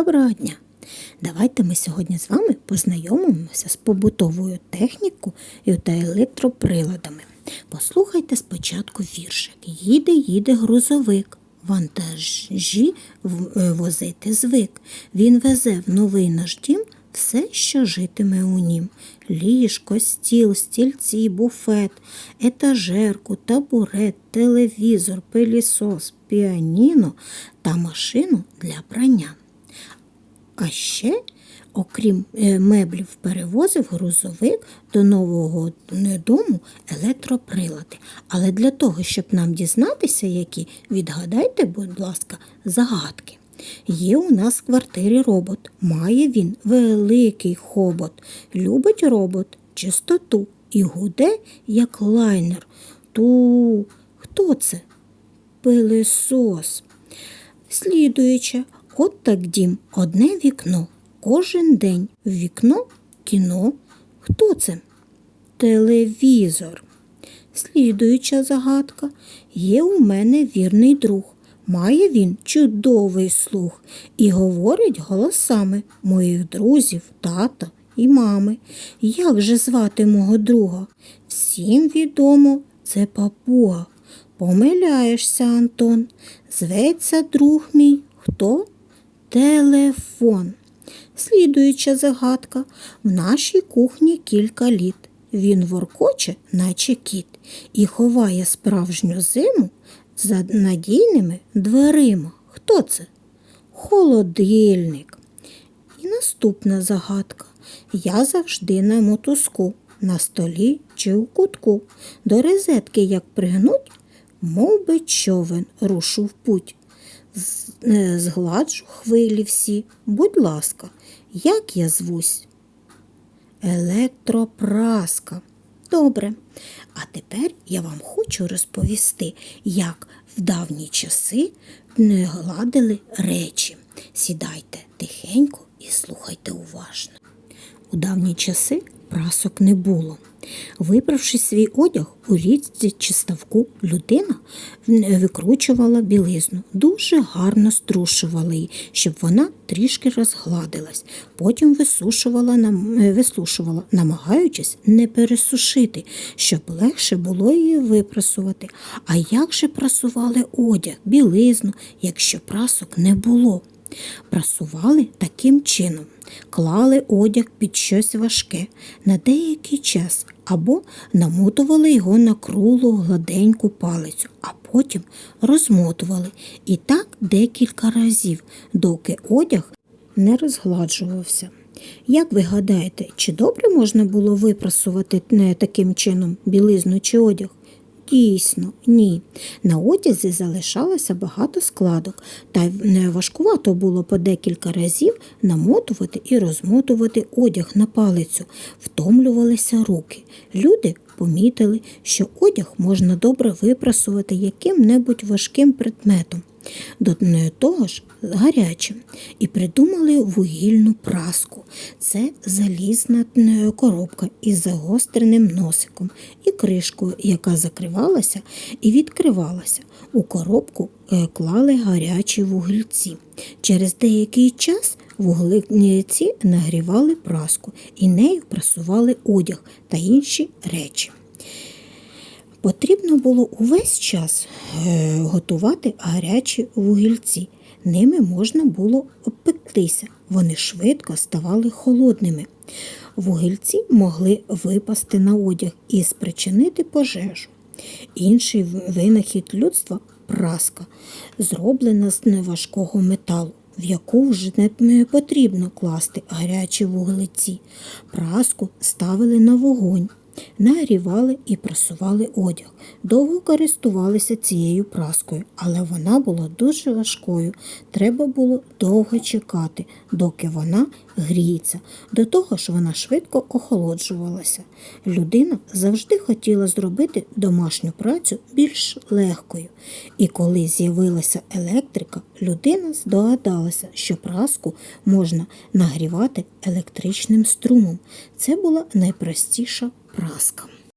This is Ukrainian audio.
Доброго дня! Давайте ми сьогодні з вами познайомимося з побутовою технікою та електроприладами. Послухайте спочатку віршик. Їде, їде грузовик. Вантажі е, возити звик. Він везе в новий наш дім все, що житиме у нім. Ліжко, стіл, стільці, буфет, етажерку, табурет, телевізор, пилісос, піаніно та машину для прання. А ще, окрім е, меблів, перевозив грузовик до нового е, дому електроприлади. Але для того, щоб нам дізнатися, які, відгадайте, будь ласка, загадки. Є у нас в квартирі робот. Має він великий хобот. Любить робот чистоту і гуде, як лайнер. Ту, хто це? Пилисос. Слідуюче, от так дім, одне вікно. Кожен день в вікно кіно. Хто це? Телевізор. Слідуюча загадка. Є у мене вірний друг. Має він чудовий слух і говорить голосами моїх друзів, тата і мами. Як же звати мого друга? Всім відомо, це папуга. Помиляєшся, Антон. Зветься друг мій. Хто? Телефон. Слідуюча загадка. В нашій кухні кілька літ. Він воркоче, наче кіт, і ховає справжню зиму за надійними дверима. Хто це? Холодильник. І наступна загадка. Я завжди на мотузку, на столі чи у кутку. До розетки як пригнуть, мов би човен рушу в путь. Е, Згладжу хвилі всі, будь ласка, як я звусь? Електропраска. Добре. А тепер я вам хочу розповісти, як в давні часи не гладили речі. Сідайте тихенько і слухайте уважно. У давні часи прасок не було. Вибравши свій одяг у річці чи ставку, людина викручувала білизну, дуже гарно струшувала її, щоб вона трішки розгладилась. Потім висушувала, е, висушувала, намагаючись не пересушити, щоб легше було її випрасувати. А як же прасували одяг, білизну, якщо прасок не було? Прасували таким чином, клали одяг під щось важке на деякий час або намотували його на круглу гладеньку палицю, а потім розмотували. І так декілька разів, доки одяг не розгладжувався. Як ви гадаєте, чи добре можна було випрасувати не таким чином білизну чи одяг? Дійсно, ні. На одязі залишалося багато складок, та не важкувато було по декілька разів намотувати і розмотувати одяг на палицю, втомлювалися руки. Люди помітили, що одяг можна добре випрасувати яким-небудь важким предметом. До того ж гарячим, і придумали вугільну праску. Це залізна коробка із загостреним носиком і кришкою, яка закривалася і відкривалася. У коробку е, клали гарячі вугільці. Через деякий час вуглеці нагрівали праску і нею прасували одяг та інші речі. Потрібно було увесь час е, готувати гарячі вугільці. Ними можна було обпектися, вони швидко ставали холодними. Вугільці могли випасти на одяг і спричинити пожежу. Інший винахід людства праска, зроблена з неважкого металу, в яку вже не потрібно класти гарячі вуглеці. Праску ставили на вогонь. Нагрівали і прасували одяг. Довго користувалися цією праскою, але вона була дуже важкою. Треба було довго чекати, доки вона гріється. До того ж вона швидко охолоджувалася. Людина завжди хотіла зробити домашню працю більш легкою. І коли з'явилася електрика, людина здогадалася, що праску можна нагрівати електричним струмом. Це була найпростіша праска.